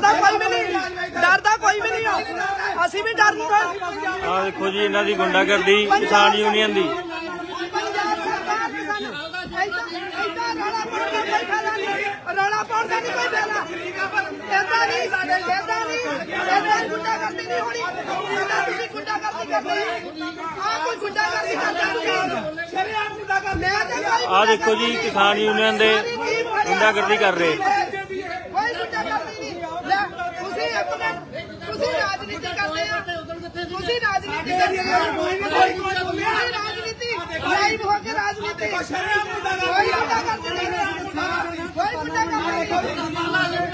ਡਰਦਾ ਕੋਈ ਵੀ ਨਹੀਂ ਡਰਦਾ ਕੋਈ ਵੀ ਨਹੀਂ ਆ। ਅਸੀਂ ਵੀ ਡਰ ਨਹੀਂ ਰਹੇ ਆ ਦੇਖੋ ਜੀ ਇਹਨਾਂ ਦੀ ਗੁੰਡਾਗਰਦੀ ਕਿਸਾਨ ਯੂਨੀਅਨ ਦੀ ਪੰਜਾਬ ਸਰਕਾਰ ਨੇ ਸਾਨੂੰ ਏਦਾਂ- ਏਦਾਂ ਰੌਲਾ ਪਾਉਣ ਦਾ ਕੋਈ ਫਾਇਦਾ ਨਹੀਂ। ਰੌਲਾ ਪਾਉਣ ਦਾ ਨਹੀਂ ਕੋਈ ਫਾਇਦਾ। ਏਦਾਂ ਨਹੀਂ, ਏਦਾਂ ਨਹੀਂ, ਏਦਾਂ ਗੁੰਡਾਗਰਦੀ ਨਹੀਂ ਹੋਣੀ। ਏਦਾਂ ਤੁਸੀਂ ਗੁੰਡਾਗਰਦੀ ਕਰਦੇ ਹੋ। ਆਹ ਕੋਈ ਗੁੰਡਾਗਰਦੀ ਕਰਦਾ ਨਹੀਂ। ਮੈਂ ਤਾਂ ਕੋਈ ਆਹ ਦੇਖੋ ਜੀ, ਕਿਸਾਨ ਯੂਨੀਅਨ ਦੇ ਗੁੰਡਾਗਰਦੀ ਕਰ ਰਹੇ। ਕੋਈ ਗੁੰਡਾਗਰਦੀ ਨਹੀਂ। ਲੈ, ਤੁਸੀਂ ਆਪਣੇ ਤੁਸੀਂ ਰਾਜਨੀਤੀ ਕਰਦੇ ਆ ਤੁਸੀਂ ਰਾਜਨੀਤੀ ਕਰਦੇ ਆ ਤੁਸੀਂ ਰਾਜਨੀਤੀ ਲਾਈਵ ਹੋ ਕੇ ਰਾਜਨੀਤੀ। ਕੋਈ ਗੁੰਡਾਗਰਦੀ ਨਹੀਂ। ਕੋਈ ਗੁੰਡਾਗਰਦੀ ਨਹੀਂ।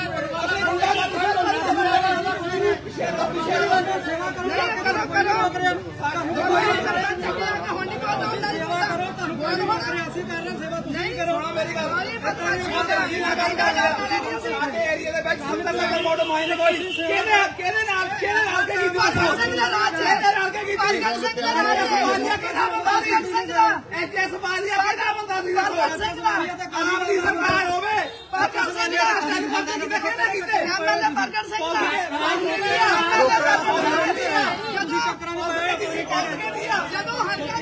ਕਰੋ ਕਰੋ ਹੁਣ ਨਹੀਂ। ਕਰ ਕਰੋ ਸਾਡੇ ਏਰੀਆ ਦੇ ਵਿੱਚ 70 ਲੱਖ ਵੋਟ ਮਾਇਨੇ ਕੋਈ। ਕਿਹਦੇ ਕਿਹਦੇ ਨਾਲ ਕਿਹਦੇ ਨਾਲ ਕੇ ਕੀਤੀ ਭਗਤ ਸਿੰਘ ਦਾ ਕੇ ਕੀਤੀ ਭਗਤ ਕਿਹਦਾ ਬੰਦਾ ਸੀ ਭਗਤ ਸਿੰਘ ਕਿਹਦਾ ਬੰਦਾ ਸੀ ਆਰਾਮ ਦੀ ਸਰਕਾਰ ਹੋਵੇ ਭਗਤ ਸਿੰਘ ਦਾ। ਤਿੰਨ ਬੰਦੇ ਕਿਤੇ ਕਿਹਨੇ ਕੀਤੇ ਐਮਐਲਏ ਭਗਤ ਸਿੰਘ ਦਾ ਜਦੋਂ ਹਰਕਤ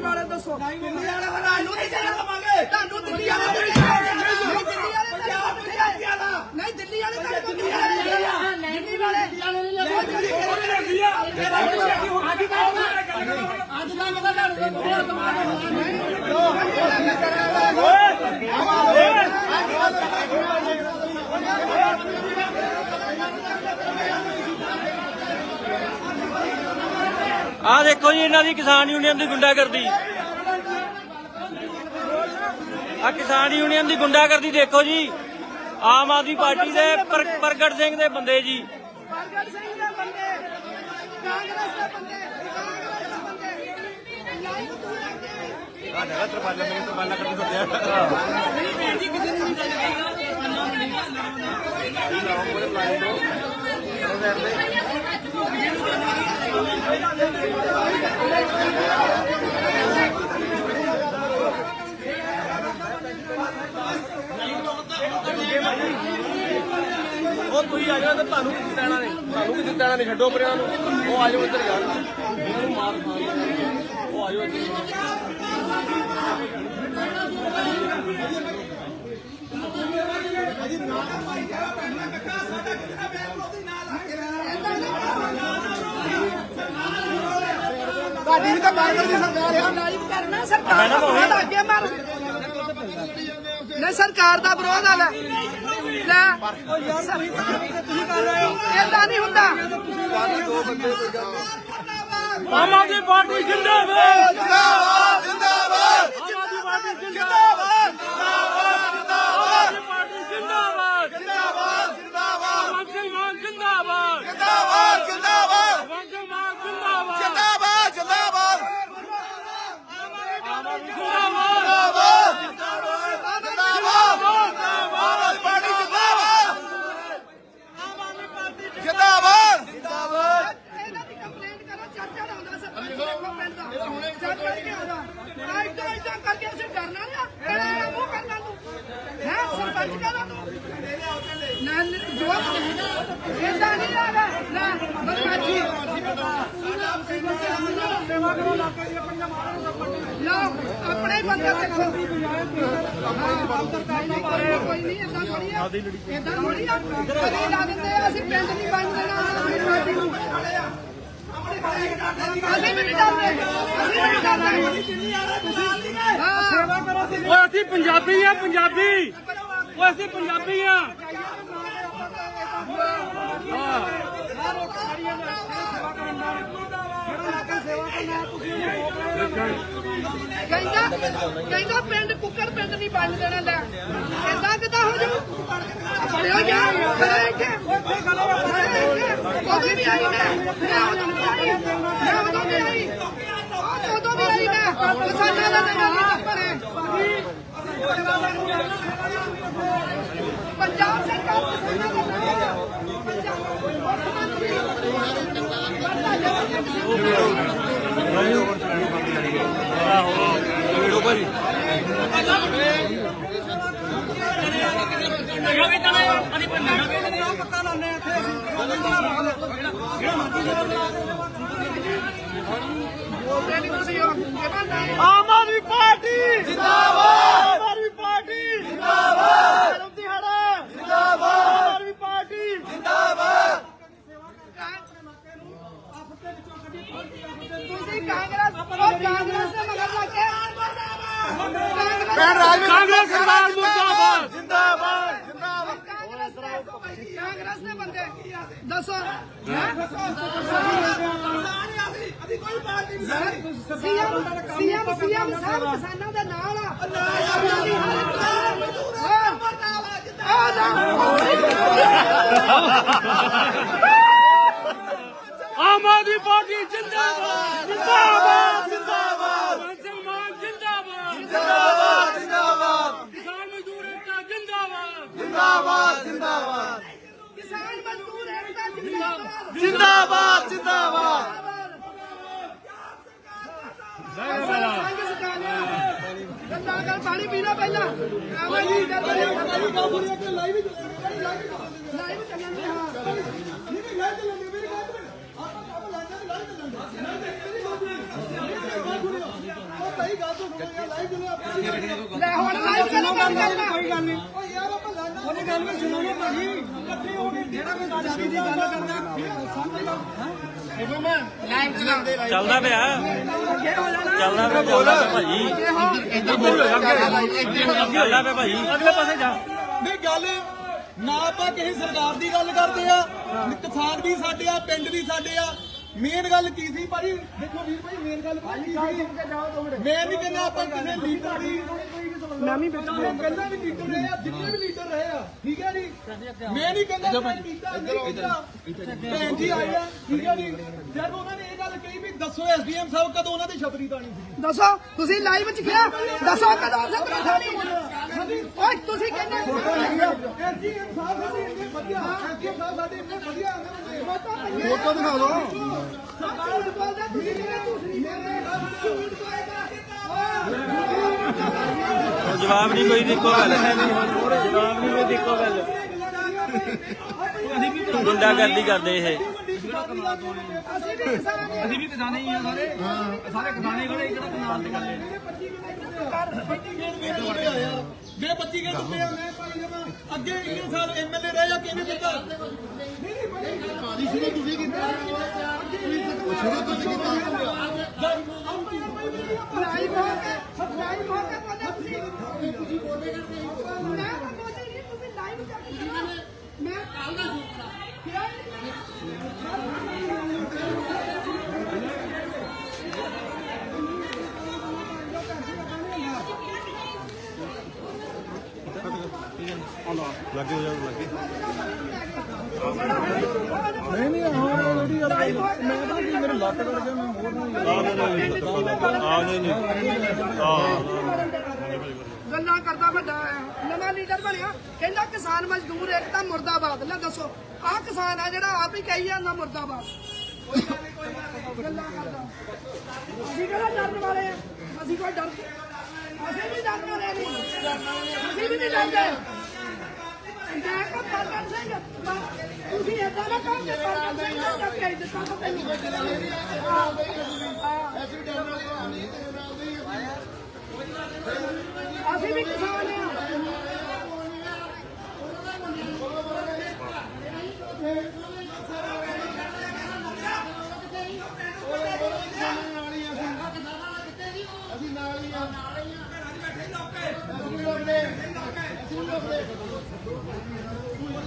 ਵਾਲੇ ਦੱਸੋ ਤੁਹਾਨੂੰ ਦਿੱਲੀ ਵਾਲੇ ਨਹੀਂ ਦਿੱਲੀ ਵਾਲੇ ਨਹੀਂ ਆਹ ਦੇਖੋ ਜੀ, ਇਹਨਾਂ ਦੀ ਕਿਸਾਨ ਯੂਨੀਅਨ ਦੀ ਗੁੰਡਾਗਰਦੀ। ਆ ਕਿਸਾਨ ਯੂਨੀਅਨ ਦੀ ਗੁੰਡਾਗਰਦੀ ਦੇਖੋ ਜੀ। ਆਮ ਆਦਮੀ ਪਾਰਟੀ ਦੇ ਪਰ- ਪ੍ਰਗਟ ਸਿੰਘ ਦੇ ਬੰਦੇ ਜੀ। ਪ੍ਰਗਟ ਸਿੰਘ ਦੇ ਬੰਦੇ ਕਾਂਗਰਸ ਦੇ ਬੰਦੇ ਕਾਂਗਰਸ ਦੇ ਬੰਦੇ। ਲਾਈਵ ਤੂੰ ਲੱਗੇ ਉਹ ਤੁਸੀਂ ਆ ਜਾਓ ਤੇ ਤੁਹਾਨੂੰ ਕਿੱਥੇ ਦੇਣਾ ਨੇ। ਤੁਹਾਨੂੰ ਕਿੱਥੇ ਦੇਣਾ ਨੇ ਛੱਡੋ ਪਰਿਆਂ ਨੂੰ। ਉਹ ਆ ਜਾਓ ਇੱਧਰ ਯਾਰ। ਉਹਨੂੰ ਮਾਰ ਖਾਣ ਉਹ ਆ ਜਾਓ ਇੱਧਰ। ਤੁਹਾਡੀ ਵੀ ਤਾਂ ਬਾਈਬਲ ਦੀ ਸਰਕਾਰ ਆ। ਲਾਈਵ ਕਰਨਾ ਸਰਕਾਰ ਦਾ ਆ, ਅੱਗੇ ਮਾਰ। ਨਹੀਂ ਸਰਕਾਰ ਦਾ ਵਿਰੋਧ ਆ ਲੈ। ਲੈ। ਏਦਾਂ ਨਹੀਂ ਹੁੰਦਾ। ਆਮ ਆਦਮੀ ਪਾਰਟੀ ਜਿੰਦਾਬਾਦ। ਜਿੰਦਾਬਾਦ ਜਿੰਦਾਬਾਦ। ਆਮ ਆਦਮੀ ਪਾਰਟੀ ਜਿੰਦਾਬਾਦ ਆਮ ਆਦਮੀ ਪਾਰਟੀ ਜਿੰਦਾਬਾਦ ਜਿੰਦਾਬਾਦ ਜਿੰਦਾਬਾਦ ਭਗਵੰਤ ਸਿੰਘ ਮਾਨ ਜਿੰਦਾਬਾਦ ਜਿੰਦਾਬਾਦ ਜਿੰਦਾਬਾਦ ਭਗਵੰਤ ਸਿੰਘ ਮਾਨ ਜਿੰਦਾਬਾਦ ਜਿੰਦਾਬਾਦ ਜਿੰਦਾਬਾਦ ਜਿੰਦਾਬਾਦ ਜਿੰਦਾਬਾਦ ਜਿੰਦਾਬਾਦ ਪਾਰਟੀ ਜਿੰਦਾਬਾਦ ਜਿੰਦਾਬਾਦ ਇਹਨਾਂ ਦੀ ਕੰਪਲੇਂਟ ਕਰੋ ਚਾਚਾ ਦਾ ਹੁੰਦਾ ਸਰਪੰਚ ਦੇਖੋ ਪਿੰਡ ਦਾ ਚੱਲ ਕਰਕੇ ਆ ਜਾ ਆ ਇੱਦਾਂ ਇੱਦਾਂ ਕਰਕੇ ਅਸੀਂ ਡਰਨਾ ਨਾ ਕਿਹੜਾ ਮੂੰਹ ਕਰਨਾ ਤੂੰ ਹੈ ਸਰਪੰਚ ਕਹਦਾ ਤੂੰ ਨਾ ਨਾ, ਜੋ ਏਦਾਂ ਨਹੀਂ ਆਗਾ ਨਾ ਬਦਮਾਸ਼ੀ ਸੇਵਾ ਕਰੋ ਇਲਾਕੇ ਦੀ ਆਪਣੀਆਂ ਲਓ ਆਪਣੇ ਹੀ ਬੰਦੇ ਦੇਖੋ। ਕੋਈ ਨਹੀਂ ਏਦਾਂ ਥੋੜੀ ਆ। ਏਦਾਂ ਥੋੜੀ ਆ। ਕਦੀ ਲਾ ਦਿੰਦੇ ਆ, ਅਸੀਂ ਪਿੰਡ ਨਹੀਂ ਬਣ ਦੇਣਾ ਆਪਣੀ ਪਾਰਟੀ ਨੂੰ ਅਸੀਂ ਵੀ ਨਹੀਂ ਡਰਦੇ ਅਸੀਂ ਵੀ ਨਹੀਂ ਡਰਦੇ ਹਾਂ। ਸੇਵਾ ਕਰੋ ਓਏ ਅਸੀਂ ਪੰਜਾਬੀ ਆ ਪੰਜਾਬੀ। ਓਏ ਅਸੀਂ ਪੰਜਾਬੀ ਆ। ਕਹਿੰਦਾ ਕਹਿੰਦਾ ਪਿੰਡ ਕੁੱਕਰ ਪਿੰਡ ਨਹੀਂ ਬਣ ਦੇਣਾ ਲੈ। ਏਦਾਂ ਕਿਦਾਂ ਹੋ ਜਾਊ? ਪੜਿਓ ਜਾ ਖੜੇ ਇੱਥੇ। ਉਦੋਂ ਵੀ ਆਈ ਮੈਂ। ਮੈਂ ਉਦੋਂ ਵੀ ਆਈ। ਮੈਂ ਉਦੋਂ ਵੀ ਆਈ। ਉਹ ਉਦੋਂ ਵੀ ਆਈ ਮੈਂ। ਕਿਸਾਨਾਂ ਦਾ ਤਾਂ ਨਾਮ ਪੜੇ ਪੰਜਾਬ ਸਰਕਾਰ ਕਿਸਾਨਾਂ ਦਾ ਨਾਮ ਪੰਜਾਬ ਆਮ ਆਦਮੀ ਪਾਰਟੀ ਜਿੰਦਾਬਾਦ ਆਮ ਆਦਮੀ ਪਾਰਟੀ ਜਿੰਦਾਬਾਦ ਕਰਮ ਦਿਹਾੜਾ ਜਿੰਦਾਬਾਦ ਆਮ ਆਦਮੀ ਪਾਰਟੀ ਜਿੰਦਾਬਾਦ ਤੁਸੀਂ ਕਾਂਗਰਸ ਉਹ ਕਾਂਗਰਸ ਦੇ ਮਗਰ ਲੱਗ ਕੇ ਕਾਂਗਰਸ ਸਰਕਾਰ ਮੁਰਦਾਬਾਦ। ਜਿੰਦਾਬਾਦ। ਜਿੰਦਾਬਾਦ ਕਾਂਗਰਸ ਦੇ ਬੰਦੇ ਦੱਸੋ। ਸੀਐਮ ਸੀਐਮ ਸੀਐਮ ਸਾਹਿਬ ਕਿਸਾਨਾਂ ਦੇ ਨਾਲ ਆ। ਆਮ ਆਦਮੀ ਪਾਰਟੀ ਜਿੰਦਾਬਾਦ ਜਿੰਦਾਬਾਦ ਜਿੰਦਾਬਾਦ ਮੁਸਲਮਾਨ ਜਿੰਦਾਬਾਦ ਜਿੰਦਾਬਾਦ ਜਿੰਦਾਬਾਦ ਕਿਸਾਨ ਮਜ਼ਦੂਰ ਏਕਤਾ ਜਿੰਦਾਬਾਦ ਕਿਸਾਨ ਮਜ਼ਦੂਰ ਏਕਤਾ ਜਿੰਦਾਬਾਦ। ਜਿੰਦਾਬਾਦ ਜਿੰਦਾਬਾਦ। ਗੰਦਾ ਕਰ ਪਾਣੀ ਪੀਣਾ ਪਹਿਲਾਂ ਆਵਾਂ ਜੀ ਕਰ ਲਾਈਵ ਚੱਲਣ ਹਾਂ ਲੈ ਹੁਣ ਲਾਈਵ ਚੱਲੋ ਗੱਲ ਕਰਨਾ ਕੋਈ ਗੱਲ ਨਹੀਂ। ਓ ਯਾਰ ਆਪਾਂ ਲਾਣਾ ਉਹਨੇ ਗੱਲ ਵੀ ਸੁਣੋ ਨਾ ਭਾਜੀ। ਇਕੱਠੇ ਹੋ ਕੇ ਜਿਹੜਾ ਕੋਈ ਆਜ਼ਾਦੀ ਦੀ ਗੱਲ ਕਰਦਾ। ਚੱਲਦਾ ਪਿਆ। ਚੱਲਦਾ ਪਿਆ ਚੱਲਦਾ ਪਿਆ ਭਾਜੀ। ਚੱਲਦਾ ਪਿਆ ਭਾਜੀ। ਅਗਲੇ ਪਾਸੇ ਜਾ। ਨਹੀਂ ਗੱਲ ਨਾ ਆਪਾਂ ਕਿਸੇ ਸਰਕਾਰ ਦੀ ਗੱਲ ਕਰਦੇ ਆ। ਕਿਸਾਨ ਵੀ ਸਾਡੇ ਆ ਪਿੰਡ ਵੀ ਸਾਡੇ ਆ। ਮੇਨ ਗੱਲ ਕੀ ਸੀ ਭਾਜੀ? ਦੇਖੋ ਵੀਰ ਭਾਈ ਮੇਨ ਗੱਲ ਕੀ ਸੀ? ਮੈਂ ਨਹੀਂ ਕਹਿੰਦਾ ਆਪਾਂ ਕਿਸੇ ਲੀਡਰ ਦੀ ਮੈਂ ਵੀ ਕਹਿੰਦਾ ਵੀ ਲੀਡਰ ਰਹੇ ਆ ਜਿੰਨੇ ਵੀ ਲੀਡਰ ਰਹੇ ਆ ਠੀਕ ਹੈ ਜੀ? ਮੈਂ ਨਹੀਂ ਕਹਿੰਦਾ ਮੈਂ ਕੀਤਾ ਨਹੀਂ ਕੀਤਾ। ਭੈਣ ਜੀ ਆਏ ਆ ਠੀਕ ਹੈ ਜੀ? ਜਦ ਉਹਨਾਂ ਨੇ ਇਹ ਗੱਲ ਕਹੀ ਵੀ ਦੱਸੋ ਐਸਡੀਐਮ ਸਾਹਿਬ ਕਦੋਂ ਉਹਨਾਂ ਦੀ ਛਤਰੀ ਤਾਣੀ ਸੀ? ਦੱਸੋ ਤੁਸੀਂ ਲਾਈਵ ਚ ਕਿਹਾ? ਦੱਸੋ ਕਦੋਂ ਸਤਰੀ ਥਾਣੀ ਓਏ ਤੁਸੀਂ ਕਹਿੰਦੇ ਐਸਡੀਐਮ ਸਾਹਿਬ ਸਾਡੇ ਇੰਨੇ ਵਧੀਆ ਐਸਡੀਐਮ ਸਾਹਿਬ ਸਾਡੇ ਇੰਨੇ ਵਧੀਆ ਫੋਟੋ ਦਿਖਾ ਦਿਓ। ਝੂਠ ਬੋਲਦਾ ਤੁਸੀਂ ਕਿਹਨੇ ਝੂਠ ਨਹੀਂ ਬੋਲਦੇ ਝੂਠ ਜਵਾਬ ਨਹੀਂ ਕੋਈ ਦੇਖੋ ਗੱਲ। ਜਵਾਬ ਨਹੀਂ ਕੋਈ ਦੇਖੋ ਗੱਲ ਗੁੰਡਾਗਰਦੀ ਕਰਦੇ ਇਹ। ਅਸੀਂ ਵੀ ਕਿਸਾਨ ਹਾਂ ਅਸੀਂ ਵੀ ਕਿਸਾਨੇ ਹੀ ਆ ਸਾਰੇ। ਸਾਰੇ ਕਿਸਾਨੇ ਖੜੇ ਜਿਹੜਾ ਕਿਸਾਨ ਦੇ ਕਰਦੇ ਮੈਂ 25 ਘੰਟੇ ਉੱਤੇ ਆ ਮੈਂ ਭਾਈ ਜਮਾ ਅੱਗੇ ਇੰਨੇ ਸਾਲ ਐਮਐਲਏ ਰਹੇ ਆ ਕਿਹਨੇ ਦਿੱਤਾ? ਹੋ ਲਾਈਵ ਹੋ ਕੇ ਬੋਲਦੇ ਤੁਸੀਂ ਤੁਸੀਂ ਬੋਲਦੇ ਕਰਦੇ ਮੈਂ ਤਾਂ ਬੋਲਦੀ ਨਹੀਂ ਤੁਸੀਂ ਲਾਈਵ ਜਾ ਕੇ ਸੁਣੋ ਮੈਂ ਕਾਲਦਾ ਕਿਹਾ ਗੱਲਾਂ ਕਰਦਾ ਵੱਡਾ ਨਵਾਂ ਲੀਡਰ ਬਣਿਆ। ਕਹਿੰਦਾ ਕਿਸਾਨ ਮਜ਼ਦੂਰ ਏਕਤਾ ਮੁਰਦਾਬਾਦ। ਲੈ ਦੱਸੋ, ਆਹ ਕਿਸਾਨ ਆ ਜਿਹੜਾ ਆਪ ਹੀ ਕਹੀ ਜਾਂਦਾ ਮੁਰਦਾਬਾਦ। ਗੱਲਾਂ ਕਰਦਾ। ਅਸੀਂ ਕਿਹੜਾ ਡਰਨ ਵਾਲੇ ਆ? ਅਸੀਂ ਕੋਈ ਡਰ ਅਸੀਂ ਵੀ ਡਰਨ ਵਾਲੇ ਨਹੀਂ ਅਸੀਂ ਵੀ ਨਹੀਂ ਡਰਦੇ। ਮੈਂ ਕੋ ਪਰਗਟ ਸਿੰਘ ਬਸ ਤੁਸੀਂ ਏਦਾਂ ਨਾ ਕਹੋ ਕਿ ਪਰਗਟ ਸਿੰਘ ਦਾ ਭੇਜ ਦਿੱਤਾ ਤਾਂ ਤੈਨੂੰ ਅਸੀਂ ਅਸੀਂ ਵੀ ਕਿਸਾਨ ਆ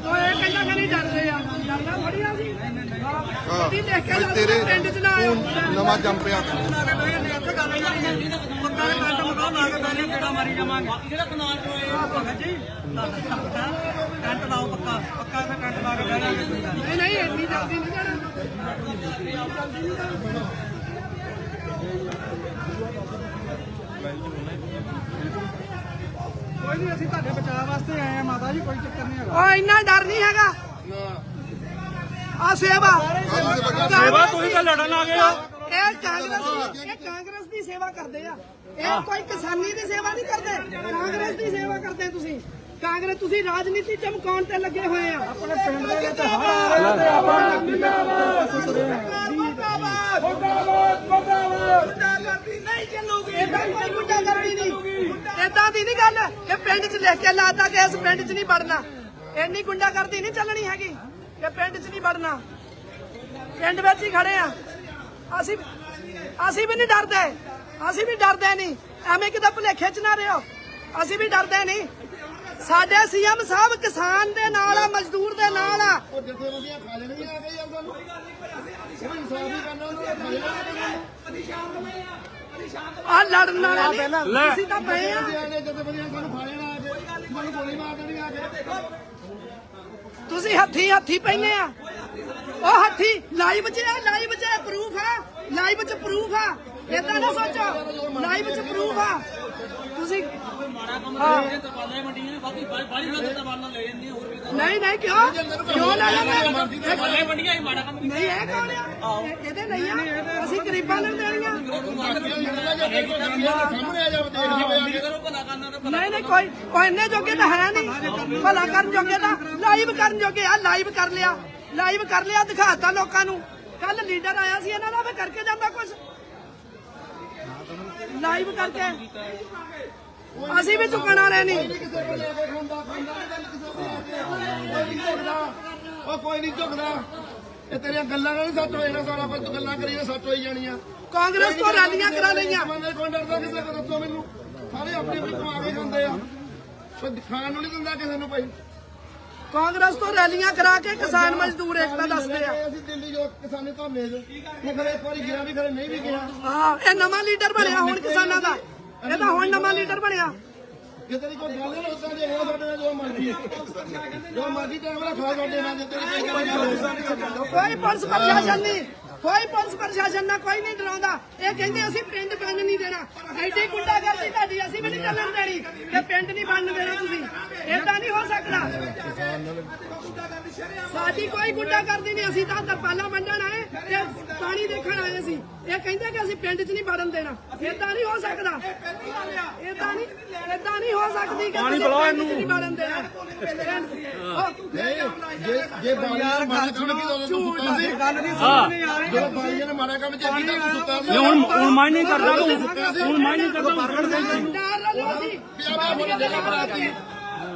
ਓਏ ਇਹ ਕਹਿੰਦਾ ਕਿ ਨਹੀਂ ਡਰਦੇ ਆ ਡਰਦਾ ਥੋੜੀ ਆ ਸੀ ਕਦੀ ਦੇਖ ਤੇਰੇ ਪਿੰਡ ਨਵਾਂ ਜੰਮ ਪਿਆ ਨਹੀਂ ਨਹੀਂ ਇੰਨੀ ਜਲਦੀ ਨਹੀਂ ਜਾਣਾ ਕੋਈ ਨਹੀਂ, ਅਸੀਂ ਤੁਹਾਡੇ ਬਚਾਅ ਵਾਸਤੇ ਆਏ ਆ ਮਾਤਾ ਜੀ, ਕੋਈ ਚੱਕਰ ਨਹੀਂ ਹੈਗਾ। ਓ ਇੰਨਾ ਡਰ ਨਹੀਂ ਹੈਗਾ। ਆ ਸੇਵਾ। ਸੇਵਾ ਤੁਸੀਂ ਤਾਂ ਲੜਨ ਆ ਗਏ ਹੋ। ਇਹ ਕਾਂਗਰਸ ਇਹ ਕਾਂਗਰਸ ਦੀ ਸੇਵਾ ਕਰਦੇ ਆ। ਇਹ ਕੋਈ ਕਿਸਾਨੀ ਦੀ ਸੇਵਾ ਨਹੀਂ ਕਰਦੇ। ਕਾਂਗਰਸ ਦੀ ਸੇਵਾ ਕਰਦੇ ਤੁਸੀਂ। ਕਾਂਗਰਸ ਤੁਸੀਂ ਰਾਜਨੀਤੀ ਚਮਕਾਉਣ ਤੇ ਲੱਗੇ ਹੋਏ ਆ। ਆਪਣੇ ਪਿੰਡ ਦੇ ਵਿੱਚ ਨਹੀਂ ਚੱਲੂਗੀ। ਏਦਾਂ ਕੋਈ ਗੁੰਡਾਗਰਦੀ ਨਹੀਂ ਏਦਾਂ ਦੀ ਨਹੀਂ ਗੱਲ। ਕਿ ਪਿੰਡ 'ਚ ਲਿਖ ਕੇ ਲਾਤਾ ਕਿ ਇਸ ਪਿੰਡ 'ਚ ਨਹੀਂ ਵੜਨਾ। ਇੰਨੀ ਗੁੰਡਾਗਰਦੀ ਨਹੀਂ ਚੱਲਣੀ ਹੈਗੀ। ਕਿ ਪਿੰਡ 'ਚ ਨਹੀਂ ਵੜਨਾ। ਪਿੰਡ ਵਿੱਚ ਹੀ ਖੜੇ ਆ। ਅਸੀਂ ਅਸੀਂ ਵੀ ਨਹੀਂ ਡਰਦੇ। ਅਸੀਂ ਵੀ ਡਰਦੇ ਨਹੀਂ। ਐਵੇਂ ਕਿਤੇ ਭੁਲੇਖੇ 'ਚ ਨਾ ਰਿਓ ਅਸੀਂ ਵੀ ਡਰਦੇ ਨਹੀਂ। ਸਾਡੇ ਸੀਐਮ ਸਾਹਿਬ ਕਿਸਾਨ ਦੇ ਨਾਲ ਆ ਮਜ਼ਦੂਰ ਦੇ ਨਾਲ ਆ। ਉਹ ਜਿੱਥੇ ਵਧੀਆ ਖਾ ਲੈਣਗੇ ਆ ਕੇ ਯਾਰ ਸਾਨੂੰ ਉਹ ਇਨਸਾਫ ਹੀ ਕਰਨਾ ਉਹਨਾਂ ਨੇ ਖਾ ਲੈਣਾ ਆ ਲੜਨ ਵਾਲੇ ਨਹੀਂ। ਅਸੀਂ ਤਾਂ ਪਏ ਆ। ਜਿੱਥੇ ਵਧੀਆ ਸਾਨੂੰ ਖਾ ਲੈਣਾ ਆ ਕੇ ਸਾਨੂੰ ਗੋਲੀ ਮਾਰ ਦੇਣੀ ਆ ਕੇ ਤੁਸੀਂ ਹੱਥੀ ਹੱਥੀ ਪੈਨੇ ਆ। ਉਹ ਹੱਥੀ, ਲਾਈਵ 'ਚ ਆ, ਲਾਈਵ 'ਚ ਪ੍ਰੂਫ ਆ। ਲਾਈਵ 'ਚ ਪ੍ਰੂਫ ਆ। ਏਦਾਂ ਨਾ ਸੋਚੋ, ਲਾਈਵ 'ਚ ਪ੍ਰੂਫ ਆ। ਤੁਸੀਂ ਨਹੀਂ ਨਹੀਂ, ਕਿਉਂ? ਕਿਉਂ ਲੈ ਲੈਂਦੇ ਨਹੀਂ, ਇਹ ਕੌਣ ਆ? ਇਹਦੇ ਨਹੀਂ ਆ। ਅਸੀਂ ਗਰੀਬਾਂ ਨੂੰ ਦੇਣੀਆਂ। ਸਾਹਮਣੇ ਆ ਜਾ, ਦੇਖ ਲਵੇ ਨਹੀਂ ਨਹੀਂ ਕੋਈ ਕੋਈ ਇੰਨੇ ਜੋਗੇ ਤਾਂ ਹੈ ਨਹੀਂ। ਭਲਾ ਕਰਨ ਜੋਗੇ ਤਾਂ ਲਾਈਵ ਕਰਨ ਜੋਗੇ ਆ ਲਾਈਵ ਕਰ ਲਿਆ। ਲਾਈਵ ਕਰ ਲਿਆ ਦਿਖਾਤਾ ਲੋਕਾਂ ਨੂੰ। ਕੱਲ ਲੀਡਰ ਆਇਆ ਸੀ ਇਹਨਾਂ ਦਾ ਵੀ ਕਰਕੇ ਜਾਂਦਾ ਕੁਝ ਲਾਈਵ ਕਰਕੇ। ਅਸੀਂ ਵੀ ਚੁੱਕਣ ਵਾਲੇ ਨਹੀਂ। ਉਹ ਕੋਈ ਨਹੀਂ ਝੁਕਦਾ। ਇਹ ਤੇਰੀਆਂ ਗੱਲਾਂ ਨਾਲ ਸੱਚ ਹੋਏ ਨਾ ਸਾਰਾ ਕੁਝ ਗੱਲਾਂ ਕਰੀਏ ਸੱਚ ਹੋਈ ਜਾਣੀਆਂ। ਕਾਂਗਰਸ ਤੋਂ ਰੈਲੀਆਂ ਕਰਾ ਲਈਆਂ। ਬੰਦੇ ਕੋਈ ਡਰਦਾ ਕਿਸੇ ਕੋਲ ਦੱਸੋ ਮੈਨੂੰ। ਸਾਰੇ ਆਪਣੀ ਆਪਣੀ ਕਮਾ ਕੇ ਖਾਂਦੇ ਆ। ਕੋਈ ਖਾਣ ਨੂੰ ਨਹੀਂ ਦਿੰਦਾ ਕਿਸੇ ਨੂੰ ਭਾਈ ਕਾਂਗਰਸ ਤੋਂ ਰੈਲੀਆਂ ਕਰਾ ਕੇ ਕਿਸਾਨ ਮਜ਼ਦੂਰ ਏਕਤਾ ਦੱਸਦੇ ਆ। ਅਸੀਂ ਦਿੱਲੀ ਜੋ ਕਿਸਾਨੀ ਧਰਨੇ ਚ ਇਹ ਖਰੇ ਇੱਕ ਵਾਰੀ ਗਿਆ ਵੀ ਖਰੇ ਨਹੀਂ ਵੀ ਗਿਆ। ਹਾਂ ਇਹ ਨਵਾਂ ਲੀਡਰ ਬਣਿਆ ਹੁਣ ਕਿਸਾਨਾਂ ਦਾ। ਇਹ ਤਾਂ ਹੁਣ ਨਵਾਂ ਲੀਡਰ ਬਣਿਆ। ਕਿਤੇ ਦੀ ਕੋਈ ਗੱਲ ਨਹੀਂ ਉਦਾਂ ਦੇ ਹੋ ਸਾਡੇ ਨਾਲ ਜੋ ਮਰਜ਼ੀ ਜੋ ਮਰਜ਼ੀ ਟਾਈਮ ਨਾਲ ਖਾ ਸਾਡੇ ਨਾਲ ਜਿੱਤੇ ਦੀ ਕੋਈ ਗੱਲ ਨਹੀਂ ਕੋਈ ਪੁਲਿਸ ਪ੍ਰਸ਼ਾਸਨ ਨਹੀਂ। ਕੋਈ ਪੁਲਿਸ ਪ੍ਰਸ਼ਾਸਨ ਨਾਲ ਕੋਈ ਨਹੀਂ ਡਰਾਉਂਦਾ। ਇਹ ਕਹਿੰਦੇ ਅਸੀਂ ਪਿੰਡ ਬੰਨ ਨਹੀਂ ਦੇਣਾ। ਐਡੀ ਗੁੰਡਾਗਰਦੀ ਤੁਹਾਡੀ ਅਸੀਂ ਵੀ ਨਹੀਂ ਚੱਲਣ ਦੇਣੀ। ਕਿ ਪਿੰਡ ਨਹੀਂ ਬੰਨ ਦੇਣਾ ਤੁਸੀਂ। ਏਦਾਂ ਨਹੀਂ ਹੋ ਸਕਦਾ। ਸਾਡੀ ਕੋਈ ਗੁੰਡਾਗਰਦੀ ਨਹੀਂ ਅਸੀਂ ਤਾਂ ਤਰਪਾਲਾਂ ਵੰਡਣ ਆਏ ਤੇ ਪਾਣੀ ਦੇਖਣ ਆਏ ਸੀ ਇਹ ਕਹਿੰਦੇ ਕਿ ਅਸੀਂ ਪਿੰਡ 'ਚ ਨਹੀਂ ਵੜਨ ਦੇਣਾ। ਏਦਾਂ ਨਹੀਂ ਹੋ ਸਕਦਾ। ਏਦਾਂ ਨਹੀਂ ਏਦਾਂ ਨਹੀਂ ਹੋ ਸਕਦੀ ਕਿ ਪਾਣੀ ਬੁਲਾਓ ਇਹਨੂੰ। ਨਹੀਂ ਵੜਨ ਦੇਣਾ। ਜੇ ਜੇ ਬਾਈਆਂ ਨੇ ਮਾੜਾ ਕੰਮ ਕੀਤਾ ਉਦੋਂ ਤੂੰ ਸੁੱਤਾ ਸੀ। ਗੱਲ ਨਹੀਂ ਸਾਹਮਣੇ ਆ ਰਹੀ। ਜੇ ਬਾਈਆਂ ਨੇ ਮਾੜਾ ਕੰਮ ਜੇ ਕੀਤਾ ਤੂੰ ਸੁੱਤਾ ਸੀ ਹੁਣ ਹੁਣ ਮਾਇਨੇ ਕਰਦਾ ਤੂੰ। ਹੁਣ ਮਾਇਨੇ ਕਰਦਾ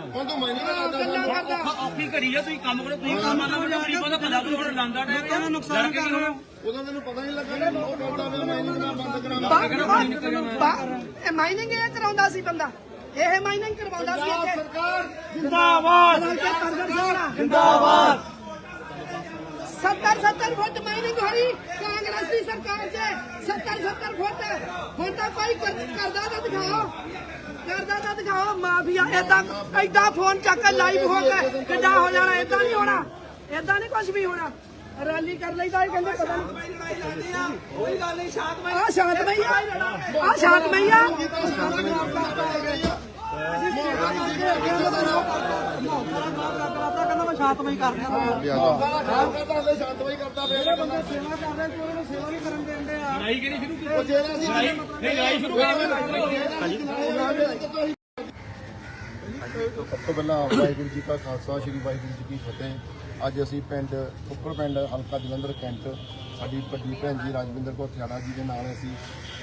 ਹੁਣ ਤੂੰ ਮੈਨੇ ਕਰਦਾ। ਔਖੀ ਘੜੀ ਆ ਤੁਸੀਂ ਕੰਮ ਕਰੋ ਤੁਸੀਂ ਕੰਮ ਆਣਾ ਜਾਂ ਗਰੀਬਾਂ ਦਾ ਭਲਾ ਕਰੋ ਲਾਂਦਾ ਟਾਈਮ ਨੁਕਸਾਨ ਕਰ ਰਹੇ ਹੋ ਉਦੋਂ ਤੈਨੂੰ ਪਤਾ ਨਹੀਂ ਲੱਗਾ ਕਿ ਉਹ ਕਰਦਾ ਪਿਆ ਮੈਂ ਨਹੀਂ ਬੰਦ ਇਹ ਮਾਈਨਿੰਗ ਇਹ ਕਰਾਉਂਦਾ ਸੀ ਬੰਦਾ। ਇਹ ਮਾਈਨਿੰਗ ਕਰਵਾਉਂਦਾ ਸੀ ਇੱਥੇ। ਸਰਕਾਰ ਜਿੰਦਾਬਾਦ। ਜਿੰਦਾਬਾਦ। 70 70 ਫੁੱਟ ਮਾਈਨਿੰਗ ਹੋ ਰਹੀ ਕਾਂਗਰਸ ਦੀ ਸਰਕਾਰ 'ਚ। 70 70 ਫੁੱਟ। ਹੁਣ ਤਾਂ ਕੋਈ ਕਰ- ਕਰਦਾ ਤਾਂ ਦਿਖਾਓ। ਕਰਦਾ ਤਾਂ ਦਿਖਾਓ ਮਾਫੀਆ ਏਦਾਂ ਏਦਾਂ ਫੋਨ ਚੱਕ ਕੇ ਲਾਈਵ ਹੋ ਕੇ ਕਿੱਦਾਂ ਹੋ ਜਾਣਾ ਏਦਾਂ ਨਹੀਂ ਹੋਣਾ। ਏਦਾਂ ਨਹੀਂ ਕੁਝ ਵੀ ਹੋਣਾ। ਰੈਲੀ ਕਰ ਲਈਦਾ ਇਹ ਕਹਿੰਦੇ ਪਤਾ ਨਹੀਂ। ਕੋਈ ਗੱਲ ਨਹੀਂ ਸ਼ਾਂਤਮਈ। ਆ ਸ਼ਾਂਤਮਈ ਆ। ਆ ਸ਼ਾਂਤਮਈ ਆ। ਸ਼ਾਂਤਮਈ ਕਰਦਾ ਪਿਆ ਬੰਦਾ ਸੇਵਾ ਕਰ ਰਿਹਾ ਕੋਈ ਨੂੰ ਸੇਵਾ ਨਹੀਂ ਕਰਨ ਦਿੰਦੇ ਆ ਲੜਾਈ ਕਿਹੜੀ ਸ਼ੁਰੂ ਕੀਤੀ ਉਹ ਜਿਹੜਾ ਸੀ ਨਹੀਂ ਲੜਾਈ ਸ਼ੁਰੂ ਸਭ ਤੋਂ ਪਹਿਲਾਂ ਵਾਹਿਗੁਰੂ ਜੀ ਕਾ ਖਾਲਸਾ ਸ੍ਰੀ ਵਾਹਿਗੁਰੂ ਜੀ ਕੀ ਫਤਿਹ। ਅੱਜ ਅਸੀਂ ਪਿੰਡ, ਉੱਪਰ ਪਿੰਡ ਹਲਕਾ ਜਲੰਧਰ ਕੈਂਟ, ਸਾਡੀ ਵੱਡੀ ਭੈਣ ਜੀ ਰਾਜਵਿੰਦਰ ਕੌਰ ਥਿਆੜਾ ਜੀ ਦੇ ਨਾਲ ਅਸੀਂ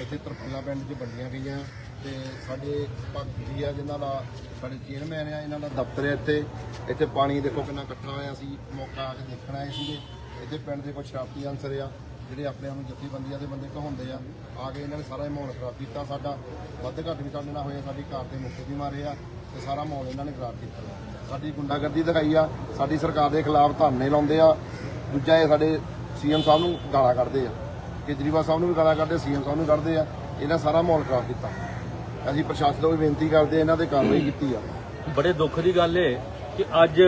ਇੱਥੇ ਤਰਪਾਲਾ ਪਿੰਡ 'ਚ ਵੰਡੀਆਂ ਗਈਆਂ ਤੇ ਸਾਡੇ ਭਗਤ ਜੀ ਆ ਜਿਨ੍ਹਾਂ ਦਾ, ਸਾਡੇ ਚੇਅਰਮੈਨ ਆ, ਇਹਨਾਂ ਦਾ ਦਫ਼ਤਰ ਹੈ ਇੱਥੇ। ਇੱਥੇ ਪਾਣੀ ਦੇਖੋ ਕਿੰਨਾ ਇਕੱਠਾ ਹੋਇਆ ਸੀ ਮੌਕਾ ਆ ਕੇ ਦੇਖਣ ਆਏ ਸੀਗੇ। ਇੱਥੇ ਪਿੰਡ ਦੇ ਕੁਝ ਸ਼ਰਾਰਤੀ ਅਨਸਰ ਆ, ਜਿਹੜੇ ਆਪਣੇ ਆਪ ਨੂੰ ਜਥੇਬੰਦੀਆਂ ਦੇ ਬੰਦੇ ਕਹਾਉਂਦੇ ਆ ਆ ਕੇ ਇਹਨਾਂ ਨੇ ਸਾਰਾ ਇਹ ਮਾਹੌਲ ਖਰਾਬ ਕੀਤਾ। ਸਾਡਾ ਵੱਧ ਘੱਟ ਵੀ ਸਾਡੇ ਨਾਲ ਹੋਇਆ, ਸਾਡੀ ਕਾਰ ਤੇ ਮੁੱਕੇ ਵੀ ਮਾਰੇ ਆ ਤੇ ਸਾਰਾ ਮਾਹੌਲ ਇਹਨਾਂ ਨੇ ਖਰਾਬ ਕੀਤਾ। ਸਾਡੀ ਗੁੰਡਾਗਰਦੀ ਦਿਖਾਈ ਆ, ਸਾਡੀ ਸਰਕਾਰ ਦੇ ਖਿਲਾਫ ਧਰਨੇ ਲਾਉਂਦੇ ਆ। ਦੂਜਾ ਇਹ ਸਾਡੇ ਸੀਐਮ ਸਾਹਿਬ ਨੂੰ ਗਾਲਾਂ ਕੱਢਦੇ ਆ। ਕੇਜਰੀਵਾਲ ਸਾਹਿਬ ਨੂੰ ਵੀ ਗਾਲਾਂ ਕੱਢਦੇ, ਸੀਐਮ ਸਾਹਿਬ ਨੂੰ ਕੱਢਦੇ ਆ। ਇਹਨਾਂ ਸਾਰਾ ਮਾਹੌਲ ਖਰਾਬ ਕੀਤਾ। ਅਸੀਂ ਪ੍ਰਸ਼ਾਸਨ ਤੋਂ ਵੀ ਬੇਨਤੀ ਕਰਦੇ ਇਹਨਾਂ ਤੇ ਕਾਰਵਾਈ ਕੀਤੀ ਆ। ਬੜੇ ਦੁੱਖ ਦੀ ਗੱਲ ਏ ਕਿ ਅੱਜ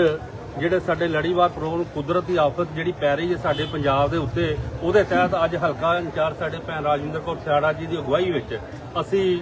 ਜਿਹੜੇ ਸਾਡੇ ਲੜੀਵਾਰ ਪ੍ਰੋਗਰਾਮ ਕੁਦਰਤੀ ਆਫਤ ਜਿਹੜੀ ਪੈ ਰਹੀ ਹੈ ਸਾਡੇ ਪੰਜਾਬ ਦੇ ਉੱਤੇ, ਉਹਦੇ ਤਹਿਤ ਅੱਜ ਹਲਕਾ ਇੰਚਾਰਜ ਸਾਡੇ ਭੈਣ ਰਾਜਿੰਦਰ ਕੌਰ ਸਿਆੜਾ ਜੀ ਦੀ ਅਗਵਾਈ ਵਿੱਚ ਅਸੀਂ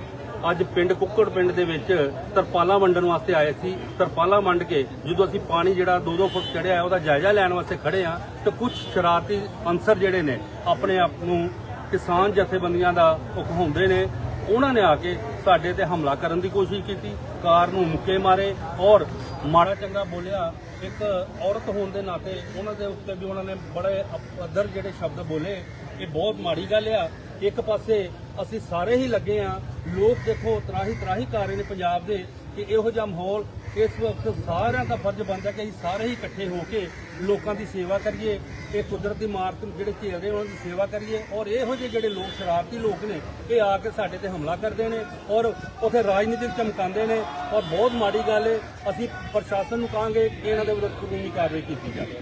ਅੱਜ ਪਿੰਡ ਕੁੱਕੜ ਪਿੰਡ ਦੇ ਵਿੱਚ ਤਰਪਾਲਾ ਵੰਡਣ ਵਾਸਤੇ ਆਏ ਸੀ। ਤਰਪਾਲਾ ਵੰਡ ਕੇ ਜਦੋਂ ਅਸੀਂ ਪਾਣੀ ਜਿਹੜਾ 2-2 ਫੁੱਟ ਚੜਿਆ, ਉਹਦਾ ਜਾਇਜ਼ਾ ਲੈਣ ਵਾਸਤੇ ਖੜੇ ਆ ਤੇ ਕੁਝ ਸ਼ਰਾਰਤੀ ਅੰਸਰ ਜਿਹੜੇ ਨੇ, ਆਪਣੇ ਆਪ ਨੂੰ ਕਿਸਾਨ ਜਥੇਬੰਦੀਆਂ ਦਾ ਉਹ ਕਹਾਉਂਦੇ ਨੇ। ਉਹਨਾਂ ਨੇ ਆ ਕੇ ਸਾਡੇ ਤੇ ਹਮਲਾ ਕਰਨ ਦੀ ਕੋਸ਼ਿਸ਼ ਕੀਤੀ, ਕਾਰ ਨੂੰ ਮੁੱਕੇ ਮਾਰੇ ਔਰ ਮਾੜਾ ਚੰਗਾ ਬੋਲਿਆ, ਇੱਕ ਔਰਤ ਹੋਣ ਦੇ ਨਾਤੇ ਉਹਨਾਂ ਦੇ ਉੱਤੇ ਵੀ ਉਹਨਾਂ ਨੇ ਬੜੇ ਅਦਰ ਜਿਹੜੇ ਸ਼ਬਦ ਬੋਲੇ ਇਹ ਬਹੁਤ ਮਾੜੀ ਗੱਲ ਆ। ਇੱਕ ਪਾਸੇ ਅਸੀਂ ਸਾਰੇ ਹੀ ਲੱਗੇ ਆ। ਲੋਕ ਦੇਖੋ, ਤਰਾਹੀ ਤਰਾਹੀ ਕਰ ਰਹੇ ਨੇ ਪੰਜਾਬ ਦੇ ਕਿ ਇਹੋ ਜਿਹਾ ਮਾਹੌਲ ਇਸ ਵਕਤ ਸਾਰਿਆਂ ਦਾ ਫਰਜ਼ ਬਣਦਾ ਕਿ ਅਸੀਂ ਸਾਰੇ ਹੀ ਇਕੱਠੇ ਹੋ ਕੇ ਲੋਕਾਂ ਦੀ ਸੇਵਾ ਕਰੀਏ। ਇਹ ਕੁਦਰਤ ਕੁਦਰਤੀ ਮਾਰਕ ਜਿਹੜੇ ਝੇਲ ਰਹੇ ਉਹਨਾਂ ਦੀ ਸੇਵਾ ਕਰੀਏ। ਔਰ ਇਹੋ ਜਿਹੇ ਜਿਹੜੇ ਲੋਕ, ਸ਼ਰਾਰਤੀ ਲੋਕ ਨੇ, ਇਹ ਆ ਕੇ ਸਾਡੇ ਤੇ ਹਮਲਾ ਕਰਦੇ ਨੇ ਔਰ ਉਥੇ ਰਾਜਨੀਤਿਕ ਚਮਕਾਉਂਦੇ ਨੇ। ਔਰ ਬਹੁਤ ਮਾੜੀ ਗੱਲ ਹੈ ਅਸੀਂ ਪ੍ਰਸ਼ਾਸਨ ਨੂੰ ਕਹਾਂਗੇ ਕਿ ਇਹਨਾਂ ਦੇ ਵਿਰੁੱਧ ਕਾਨੂੰਨੀ ਕਾਰਵਾਈ ਕੀਤੀ ਜਾਵੇ।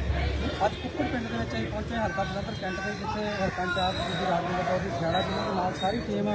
ਅੱਜ ਕੁੱਕੜ ਪਿੰਡ ਦੇ ਵਿੱਚ ਅਸੀਂ ਪਹੁੰਚੇ ਹਾਂ ਹਲਕਾ ਬਲੰਦਰ ਕੈਂਟ ਦੇ, ਜਿੱਥੇ ਹਲਕਾ ਇੰਚਾਰਜ ਜੀ ਰਾਜਵਿੰਦਰ ਕੌਰ ਦੀ ਖਿਆੜਾ ਜਿਨ੍ਹਾਂ ਦੇ ਨਾਲ ਸਾਰੀ ਟੀਮ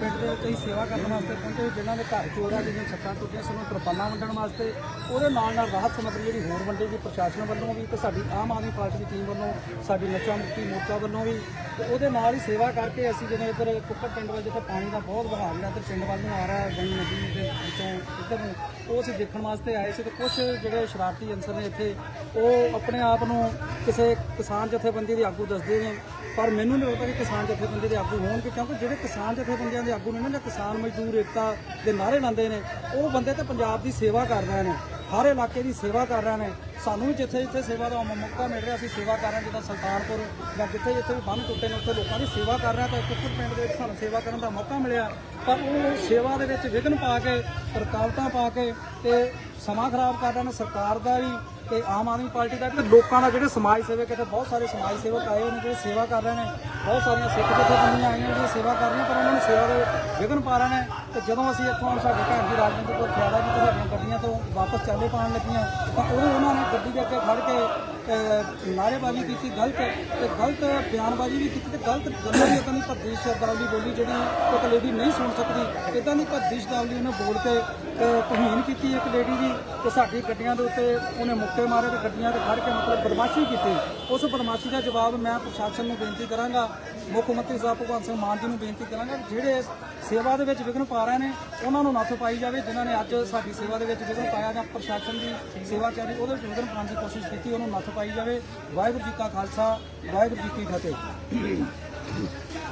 ਪਿੰਡ ਦੇ ਵਿੱਚ ਅਸੀਂ ਸੇਵਾ ਕਰਨ ਵਾਸਤੇ ਪਹੁੰਚੇ, ਜਿਨ੍ਹਾਂ ਦੇ ਘਰ ਚੋਰਾ ਜਿਹੜੀਆਂ ਛੱਤਾਂ ਟੁੱਟੀਆਂ ਸਾਨੂੰ ਤਰਪਾਲਾਂ ਵੰਡਣ ਵਾਸਤੇ। ਉਹਦੇ ਨਾਲ ਨਾਲ ਰਾਹਤ ਸਮੱਗਰੀ ਜਿਹੜੀ ਹੋਰ ਵੰਡੀ ਗਈ, ਪ੍ਰਸ਼ਾਸਨ ਵੱਲੋਂ ਵੀ ਤੇ ਸਾਡੀ ਆਮ ਆਦਮੀ ਪਾਰਟੀ ਦੀ ਟੀਮ ਵੱਲੋਂ, ਸਾਡੀ ਨਸ਼ਾ ਮੁਕਤੀ ਮੋਰਚਾ ਵੱਲੋਂ ਵੀ। ਤੇ ਉਹਦੇ ਨਾਲ ਹੀ ਸੇਵਾ ਕਰਕੇ ਅਸੀਂ ਜਿਵੇਂ ਇੱਧਰ ਕੁੱਕੜ ਪਿੰਡ ਵਿੱਚ ਜਿੱਥੇ ਪਾਣੀ ਦਾ ਬਹੁਤ ਵਹਾਅ ਜਿਹੜਾ ਇੱਧਰ ਪਿੰਡ ਵੱਲ ਨੂੰ ਆ ਰਿਹਾ ਹੈ ਨਦੀ ਦੇ ਵਿੱਚੋਂ ਇੱਧਰ ਨੂੰ, ਉਹ ਅਸੀਂ ਦੇਖਣ ਵਾਸਤੇ ਆਏ ਸੀ ਤੇ ਕੁਝ ਜਿਹੜੇ ਸ਼ਰਾਰਤੀ ਅਨਸਰ ਨੇ ਇੱਥੇ, ਉਹ ਆਪਣੇ ਆਪ ਨੂੰ ਕਿਸੇ ਕਿਸਾਨ ਜਥੇਬੰਦੀ ਦੇ ਆਗੂ ਦੱਸਦੇ ਨੇ, ਪਰ ਮੈਨੂੰ ਨਹੀਂ ਲੱਗਦਾ ਕਿ ਕਿਸਾਨ ਜਥੇਬੰਦੀ ਦੇ ਆਗੂ ਹੋਣਗੇ, ਕਿਉਂਕਿ ਜਿਹੜੇ ਕਿਸਾਨ ਜਥੇਬੰਦੀਆਂ ਦੇ ਆਗੂ ਨੇ ਨਾ, ਜਾਂ ਕਿਸਾਨ ਮਜ਼ਦੂਰ ਏਕਤਾ ਦੇ ਨਾਅਰੇ ਲਾਉਂਦੇ ਨੇ, ਉਹ ਬੰਦੇ ਤਾਂ ਪੰਜਾਬ ਦੀ ਸੇਵਾ ਕਰ ਰਹੇ ਨੇ, ਹਰ ਇਲਾਕੇ ਦੀ ਸੇਵਾ ਕਰ ਰਹੇ ਨੇ। ਸਾਨੂੰ ਵੀ ਜਿੱਥੇ ਜਿੱਥੇ ਸੇਵਾ ਦਾ ਮੌਕਾ ਮਿਲ ਰਿਹਾ, ਅਸੀਂ ਸੇਵਾ ਕਰ ਰਹੇ ਹਾਂ, ਜਿੱਦਾਂ ਸੁਲਤਾਨਪੁਰ ਜਾਂ ਜਿੱਥੇ ਜਿੱਥੇ ਵੀ ਬੰਨ ਟੁੱਟੇ ਨੇ, ਉੱਥੇ ਲੋਕਾਂ ਦੀ ਸੇਵਾ ਕਰ ਰਹੇ ਤਾਂ ਕੁੱਕਰ ਪਿੰਡ ਦੇ ਵਿੱਚ ਸਾਨੂੰ ਸੇਵਾ ਕਰਨ ਦਾ ਮੌਕਾ ਮਿਲਿਆ। ਪਰ ਉਹ ਸੇਵਾ ਦੇ ਵਿੱਚ ਵਿਘਨ ਪਾ ਕੇ, ਰੁਕਾਵਟਾਂ ਪਾ ਕੇ ਤੇ ਸਮਾਂ ਖਰਾਬ ਕਰ ਰਹੇ ਨੇ, ਸਰਕਾਰ ਦਾ ਵੀ ਤੇ ਆਮ ਆਦਮੀ ਪਾਰਟੀ ਦਾ ਵੀ ਤੇ ਲੋਕਾਂ ਦਾ ਜਿਹੜੇ ਸਮਾਜ ਸੇਵਕ ਇੱਥੇ ਬਹੁਤ ਸਾਰੇ ਸਮਾਜ ਸੇਵਕ ਆਏ ਹੋਏ ਨੇ, ਜਿਹੜੇ ਸੇਵਾ ਕਰ ਰਹੇ ਨੇ, ਬਹੁਤ ਸਾਰੀਆਂ ਸਿੱਖ ਜਥੇਬੰਦੀਆਂ ਆਈਆਂ ਜਿਹੜੀਆਂ ਸੇਵਾ ਕਰ ਰਹੀਆਂ, ਪਰ ਉਹਨਾਂ ਨੂੰ ਸੇਵਾ ਦੇ ਵਿਘਨ ਪਾ ਰਹੇ ਨੇ। ਤੇ ਜਦੋਂ ਅਸੀਂ ਇੱਥੋਂ ਹੁਣ ਸਾਡੇ ਭੈਣ ਜੀ ਰਾਜਵਿੰਦਰ ਕੋਲ ਖਿਆਲਾ ਵੀ ਤੁਹਾਡੀਆਂ ਗੱਡੀਆਂ ਤੋਂ ਵਾਪਸ ਚਾਲੇ ਪਾਉਣ ਲੱਗੀਆਂ, ਤਾਂ ਉਦੋਂ ਉਹਨਾਂ ਨੇ ਗੱਡੀ ਦੇ ਅੱਗੇ ਖੜ ਕੇ ਅਹ, ਨਾਅਰੇਬਾਜ਼ੀ ਕੀਤੀ ਗਲਤ ਤੇ ਗਲਤ ਬਿਆਨਬਾਜ਼ੀ ਵੀ ਕੀਤੀ ਤੇ ਗਲਤ ਗੱਲਾਂ ਵੀ ਇਦਾਂ ਦੀ ਭੱਦੀ ਸ਼ਬਦਾਵਲੀ ਬੋਲੀ ਜਿਹੜੀ ਇੱਕ ਲੇਡੀ ਨਹੀਂ ਸੁਣ ਸਕਦੀ ਇਦਾਂ ਦੀ ਭੱਦੀ ਸ਼ਬਦਾਵਲੀ ਉਹਨੇ ਬੋਲ ਕੇ ਤੇ ਤੋਹੀਨ ਕੀਤੀ ਇੱਕ ਲੇਡੀ ਦੀ ਤੇ ਸਾਡੀ ਗੱਡੀਆਂ ਦੇ ਉੱਤੇ ਉਹਨੇ ਮੁੱਕੇ ਮਾਰੇ ਤੇ ਗੱਡੀਆਂ ਤੇ ਖੜ ਕੇ ਮਤਲਬ ਬਦਮਾਸ਼ੀ ਕੀਤੀ। ਉਸ ਬਦਮਾਸ਼ੀ ਦਾ ਜਵਾਬ ਮੈਂ ਪ੍ਰਸ਼ਾਸਨ ਨੂੰ ਬੇਨਤੀ ਕਰਾਂਗਾ ਮੁੱਖ ਮੰਤਰੀ ਸਾਹਿਬ ਭਗਵੰਤ ਸਿੰਘ ਮਾਨ ਜੀ ਨੂੰ ਬੇਨਤੀ ਕਰਾਂਗਾ ਜਿਹੜੇ ਸੇਵਾ ਦੇ ਵਿੱਚ ਵਿਘਨ ਪਾ ਰਹੇ ਨੇ ਉਹਨਾਂ ਨੂੰ ਨੱਥ ਪਾਈ ਜਾਵੇ ਜਿਨ੍ਹਾਂ ਨੇ ਅੱਜ ਸਾਡੀ ਸੇਵਾ ਦੇ ਵਿੱਚ ਵਿਘਨ ਪਾਇਆ ਜਾਂ ਪ੍ਰਸ਼ਾਸਨ ਦੀ ਸੇਵਾ ਚੱਲੀ ਉਹਦੇ ਵਿੱਚ ਵਿਘਨ ਪਾਉਣ ਦੀ ਕੋਸ਼ਿਸ਼ ਕੀਤੀ ਉਹਨੂੰ ਨੱਥ ਪਾਈ ਜਾਵੇ। ਵਾਹਿਗੁਰੂ ਜੀ ਕਾ ਖਾਲਸਾ, ਵਾਹਿਗੁਰੂ ਜੀ ਕੀ ਫਤਿਹ।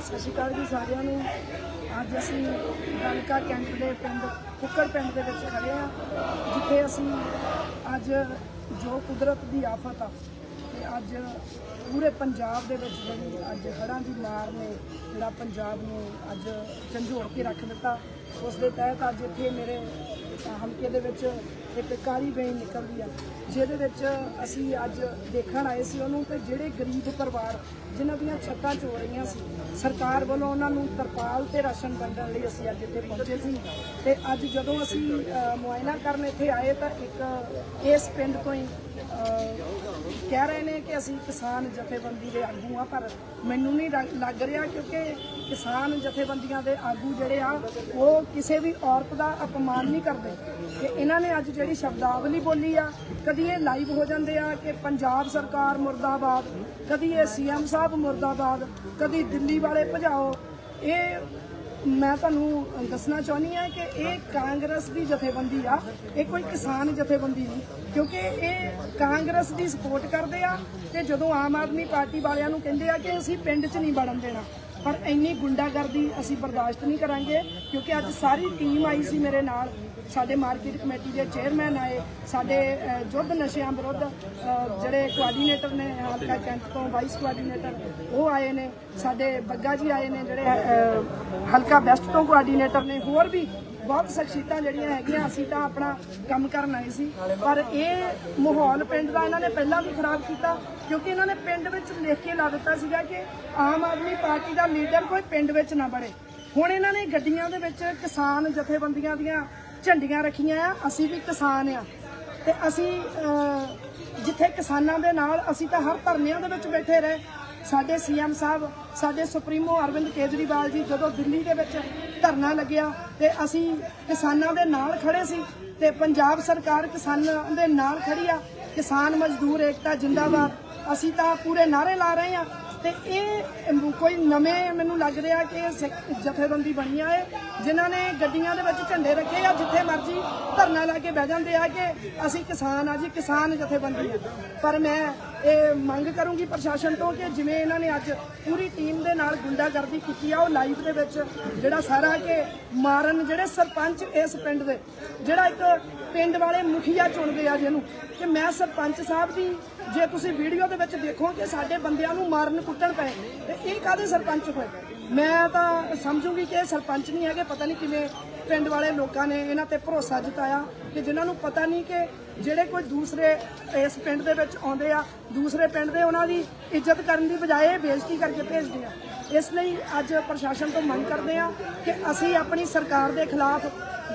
ਸਤਿ ਸ਼੍ਰੀ ਅਕਾਲ ਜੀ ਸਾਰਿਆਂ ਨੂੰ। ਅੱਜ ਅਸੀਂ ਹਲਕਾ ਕੈਂਪ ਦੇ ਪਿੰਡ ਕੁੱਕੜ ਪਿੰਡ ਦੇ ਵਿੱਚ ਖੜੇ ਆ ਜਿੱਥੇ ਅਸੀਂ ਅੱਜ ਜੋ ਕੁਦਰਤ ਦੀ ਆਫਤ ਆ, ਤੇ ਅੱਜ ਪੂਰੇ ਪੰਜਾਬ ਦੇ ਵਿੱਚ ਜਿਹੜੀ ਅੱਜ ਹੜ੍ਹਾਂ ਦੀ ਮਾਰ ਨੇ, ਜਿਹੜਾ ਪੰਜਾਬ ਨੂੰ ਅੱਜ ਝੰਜੋੜ ਕੇ ਰੱਖ ਦਿੱਤਾ, ਉਸ ਦੇ ਤਹਿਤ ਅੱਜ ਇੱਥੇ ਮੇਰੇ ਹਲਕੇ ਦੇ ਵਿੱਚ ਇੱਕ ਕਾਲੀ ਬੇਈ ਨਿਕਲਦੀ ਆ, ਜਿਹਦੇ ਵਿੱਚ ਅਸੀਂ ਅੱਜ ਦੇਖਣ ਆਏ ਸੀ ਉਹਨੂੰ ਤੇ ਜਿਹੜੇ ਗਰੀਬ ਪਰਿਵਾਰ ਜਿਨ੍ਹਾਂ ਦੀਆਂ ਛੱਤਾਂ ਚੋ ਰਹੀਆਂ ਸੀ, ਸਰਕਾਰ ਵੱਲੋਂ ਉਹਨਾਂ ਨੂੰ ਤਰਪਾਲ ਤੇ ਰਾਸ਼ਨ ਵੰਡਣ ਲਈ ਅਸੀਂ ਅੱਜ ਇੱਥੇ ਪਹੁੰਚੇ ਸੀ ਤੇ ਅੱਜ ਜਦੋਂ ਅਸੀਂ ਮੁਆਇਨਾ ਕਰਨ ਇੱਥੇ ਆਏ ਤਾਂ ਇੱਕ ਇਸ ਪਿੰਡ ਤੋਂ ਹੀ ਕਹਿ ਰਹੇ ਨੇ ਕਿ ਅਸੀਂ ਕਿਸਾਨ ਜਥੇਬੰਦੀ ਦੇ ਆਗੂ ਆ ਪਰ ਮੈਨੂੰ ਨਹੀਂ ਲੱਗ- ਲੱਗ ਰਿਹਾ ਕਿਉਂਕਿ ਕਿਸਾਨ ਜਥੇਬੰਦੀਆਂ ਦੇ ਆਗੂ ਜਿਹੜੇ ਆ, ਉਹ ਕਿਸੇ ਵੀ ਔਰਤ ਦਾ ਅਪਮਾਨ ਨਹੀਂ ਕਰਦੇ। ਤੇ ਇਹਨਾਂ ਨੇ ਅੱਜ ਜਿਹੜੀ ਸ਼ਬਦਾਵਲੀ ਬੋਲੀ ਆ, ਕਦੀ ਇਹ ਲਾਈਵ ਹੋ ਜਾਂਦੇ ਆ ਕਿ ਪੰਜਾਬ ਸਰਕਾਰ ਮੁਰਦਾਬਾਦ, ਕਦੀ ਇਹ ਸੀਐਮ ਸਾਹਿਬ ਮੁਰਦਾਬਾਦ, ਕਦੀ ਦਿੱਲੀ ਵਾਲੇ ਭਜਾਓ, ਇਹ ਮੈਂ ਤੁਹਾਨੂੰ ਦੱਸਣਾ ਚਾਹੁੰਦੀ ਆ ਕਿ ਇਹ ਕਾਂਗਰਸ ਦੀ ਜਥੇਬੰਦੀ ਆ, ਇਹ ਕੋਈ ਕਿਸਾਨ ਜਥੇਬੰਦੀ ਨਹੀਂ, ਕਿਉਂਕਿ ਇਹ ਕਾਂਗਰਸ ਦੀ ਸਪੋਰਟ ਕਰਦੇ ਆ ਤੇ ਜਦੋਂ ਆਮ ਆਦਮੀ ਪਾਰਟੀ ਵਾਲਿਆਂ ਨੂੰ ਕਹਿੰਦੇ ਆ ਕਿ ਅਸੀਂ ਪਿੰਡ 'ਚ ਨਹੀਂ ਵੜਨ ਦੇਣਾ ਪਰ ਇੰਨੀ ਗੁੰਡਾਗਰਦੀ ਅਸੀਂ ਬਰਦਾਸ਼ਤ ਨਹੀਂ ਕਰਾਂਗੇ ਕਿਉਂਕਿ ਅੱਜ ਸਾਰੀ ਟੀਮ ਆਈ ਸੀ ਮੇਰੇ ਨਾਲ। ਸਾਡੇ ਮਾਰਕੀਟ ਕਮੇਟੀ ਦੇ ਚੇਅਰਮੈਨ ਆਏ ਸਾਡੇ ਅ, ਯੁੱਧ ਨਸ਼ਿਆਂ ਵਿਰੁੱਧ ਜਿਹੜੇ ਕੋਆਰਡੀਨੇਟਰ ਨੇ ਹਲਕਾ ਕੈਂਟ ਤੋਂ ਵਾਈਸ ਕੋਆਰਡੀਨੇਟਰ ਉਹ ਆਏ ਨੇ। ਸਾਡੇ ਬੱਗਾ ਜੀ ਆਏ ਨੇ ਜਿਹੜੇ ਹਲਕਾ ਵੈਸਟ ਤੋਂ ਕੋਆਰਡੀਨੇਟਰ ਨੇ ਹੋਰ ਵੀ ਬਹੁਤ ਸ਼ਖਸੀਅਤਾਂ ਜਿਹੜੀਆਂ ਹੈਗੀਆਂ, ਅਸੀਂ ਤਾਂ ਆਪਣਾ ਕੰਮ ਕਰਨ ਆਏ ਸੀ। ਪਰ ਇਹ ਮਾਹੌਲ ਪਿੰਡ ਦਾ ਇਹਨਾਂ ਨੇ ਪਹਿਲਾਂ ਵੀ ਖਰਾਬ ਕੀਤਾ, ਕਿਉਂਕਿ ਇਹਨਾਂ ਨੇ ਪਿੰਡ ਵਿੱਚ ਲਿਖ ਕੇ ਲਾ ਦਿੱਤਾ ਸੀਗਾ ਕਿ ਆਮ ਆਦਮੀ ਪਾਰਟੀ ਦਾ ਲੀਡਰ ਕੋਈ ਪਿੰਡ ਵਿੱਚ ਨਾ ਬੜੇ। ਹੁਣ ਇਹਨਾਂ ਨੇ ਗੱਡੀਆਂ ਦੇ ਵਿੱਚ ਕਿਸਾਨ ਜਥੇਬੰਦੀਆਂ ਦੀਆਂ ਝੰਡੀਆਂ ਰੱਖੀਆਂ ਆ, ਅਸੀਂ ਵੀ ਕਿਸਾਨ ਆ। ਤੇ ਅਸੀਂ ਜਿੱਥੇ ਕਿਸਾਨਾਂ ਦੇ ਨਾਲ ਅਸੀਂ ਤਾਂ ਹਰ ਧਰਨਿਆਂ ਦੇ ਵਿੱਚ ਬੈਠੇ ਰਹੇ। ਸਾਡੇ ਸੀਐਮ ਸਾਹਿਬ, ਸਾਡੇ ਸੁਪਰੀਮੋ ਅਰਵਿੰਦ ਕੇਜਰੀਵਾਲ ਜੀ ਜਦੋਂ ਦਿੱਲੀ ਦੇ ਵਿੱਚ ਧਰਨਾ ਲੱਗਿਆ ਤੇ ਅਸੀਂ ਕਿਸਾਨਾਂ ਦੇ ਨਾਲ ਖੜੇ ਸੀ ਤੇ ਪੰਜਾਬ ਸਰਕਾਰ ਕਿਸਾਨਾਂ ਦੇ ਨਾਲ ਖੜੀ ਆ, ਕਿਸਾਨ ਮਜ਼ਦੂਰ ਏਕਤਾ ਜਿੰਦਾਬਾਦ। ਅਸੀਂ ਤਾਂ ਪੂਰੇ ਨਾਰੇ ਲਾ ਰਹੇ ਆ ਤੇ ਇਹ ਕੋਈ ਨਵੇਂ ਮੈਨੂੰ ਲੱਗ ਰਿਹਾ ਕਿ ਇਹ ਸਿੱਖ ਜਥੇਬੰਦੀ ਬਣੀ ਆ ਇਹ, ਜਿਨ੍ਹਾਂ ਨੇ ਗੱਡੀਆਂ ਦੇ ਵਿੱਚ ਝੰਡੇ ਰੱਖੇ ਆ, ਜਿੱਥੇ ਮਰਜ਼ੀ ਧਰਨਾ ਲਾ ਕੇ ਬਹਿ ਜਾਂਦੇ ਆ ਕਿ ਅਸੀਂ ਕਿਸਾਨ ਆ ਜੀ, ਕਿਸਾਨ ਜਥੇਬੰਦੀ ਆ। ਪਰ ਮੈਂ ਇਹ ਮੰਗ ਕਰੂੰਗੀ ਪ੍ਰਸ਼ਾਸਨ ਤੋਂ ਕਿ ਜਿਵੇਂ ਇਹਨਾਂ ਨੇ ਅੱਜ ਪੂਰੀ ਟੀਮ ਦੇ ਨਾਲ ਗੁੰਡਾਗਰਦੀ ਕੀਤੀ ਆ, ਉਹ ਲਾਈਵ ਦੇ ਵਿੱਚ ਜਿਹੜਾ ਸਾਰਾ ਕਿ ਮਾਰਨ ਜਿਹੜੇ ਸਰਪੰਚ ਇਸ ਪਿੰਡ ਦੇ, ਜਿਹੜਾ ਇੱਕ ਪਿੰਡ ਵਾਲੇ ਮੁਖੀਆ ਚੁਣਦੇ ਆ ਜਿਹਨੂੰ ਕਿ ਮੈਂ ਸਰਪੰਚ ਸਾਹਿਬ ਦੀ, ਜੇ ਤੁਸੀਂ ਵੀਡੀਓ ਦੇ ਵਿੱਚ ਦੇਖੋ ਕਿ ਸਾਡੇ ਬੰਦਿਆਂ ਨੂੰ ਮਾਰਨ ਕੁੱਟਣ ਪਏ। ਤੇ ਇਹ ਕਾਦੇ ਸਰਪੰਚ ਹੋਏ? ਮੈਂ ਤਾਂ ਸਮਝੂਗੀ ਕਿ ਇਹ ਸਰਪੰਚ ਨਹੀਂ ਹੈਗੇ, ਪਤਾ ਨਹੀਂ ਕਿਵੇਂ ਪਿੰਡ ਵਾਲੇ ਲੋਕਾਂ ਨੇ ਇਹਨਾਂ ਤੇ ਭਰੋਸਾ ਜਤਾਇਆ। ਕਿ ਜਿਨ੍ਹਾਂ ਨੂੰ ਪਤਾ ਨਹੀਂ ਕਿ ਜਿਹੜੇ ਕੋਈ ਦੂਸਰੇ ਇਸ ਪਿੰਡ ਦੇ ਵਿੱਚ ਆਉਂਦੇ ਆ, ਦੂਸਰੇ ਪਿੰਡ ਦੇ ਉਹਨਾਂ ਦੀ ਇੱਜ਼ਤ ਕਰਨ ਦੀ ਬਜਾਏ ਬੇਇੱਜ਼ਤੀ ਕਰਕੇ ਭੇਜਦੇ ਆ। ਇਸ ਲਈ ਅੱਜ ਪ੍ਰਸ਼ਾਸਨ ਤੋਂ ਮੰਗ ਕਰਦੇ ਆ ਕਿ ਅਸੀਂ ਆਪਣੀ ਸਰਕਾਰ ਦੇ ਖਿਲਾਫ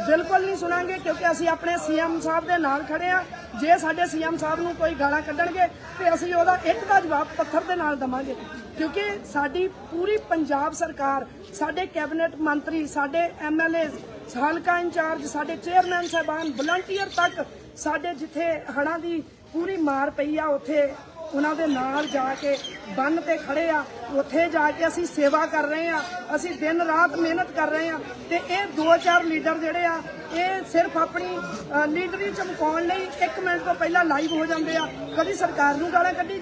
ਬਿਲਕੁਲ ਨਹੀਂ ਸੁਣਾਂਗੇ ਕਿਉਂਕਿ ਅਸੀਂ ਆਪਣੇ ਸੀਐਮ ਸਾਹਿਬ ਦੇ ਨਾਲ ਖੜੇ ਆ ਜੇ ਸਾਡੇ ਸੀਐਮ ਸਾਹਿਬ ਨੂੰ ਕੋਈ ਗਾਲਾਂ ਕੱਢਣਗੇ, ਤੇ ਅਸੀਂ ਉਹਦਾ ਇੱਕ ਦਾ ਜਵਾਬ ਪੱਥਰ ਦੇ ਨਾਲ ਦਵਾਂਗੇ। ਕਿਉਂਕਿ ਸਾਡੀ ਪੂਰੀ ਪੰਜਾਬ ਸਰਕਾਰ, ਸਾਡੇ ਕੈਬਨਿਟ ਮੰਤਰੀ, ਸਾਡੇ ਐਮਐਲਏ ਹਲਕਾ ਇੰਚਾਰਜ, ਸਾਡੇ ਚੇਅਰਮੈਨ ਸਾਹਿਬਾਨ ਵਲੰਟੀਅਰ ਤੱਕ ਸਾਡੇ ਜਿੱਥੇ ਹੜਾਂ ਦੀ ਪੂਰੀ ਮਾਰ ਪਈ ਆ, ਉੱਥੇ ਉਹਨਾਂ ਦੇ ਨਾਲ ਜਾ ਕੇ ਬੰਨ ਤੇ ਖੜੇ ਆ, ਉੱਥੇ ਜਾ ਕੇ ਅਸੀਂ ਸੇਵਾ ਕਰ ਰਹੇ ਆ, ਅਸੀਂ ਦਿਨ ਰਾਤ ਮਿਹਨਤ ਕਰ ਰਹੇ ਆ ਤੇ ਇਹ ਦੋ ਚਾਰ ਲੀਡਰ ਜਿਹੜੇ ਆ, ਇਹ ਸਿਰਫ ਆਪਣੀ ਲੀਡਰੀ ਚਮਕਾਉਣ ਲਈ 1 ਮਿੰਟ ਤੋਂ ਪਹਿਲਾਂ ਲਾਈਵ ਹੋ ਜਾਂਦੇ ਆ। ਕਦੀ ਸਰਕਾਰ ਨੂੰ ਗਾਲਾਂ ਕੱਢੀ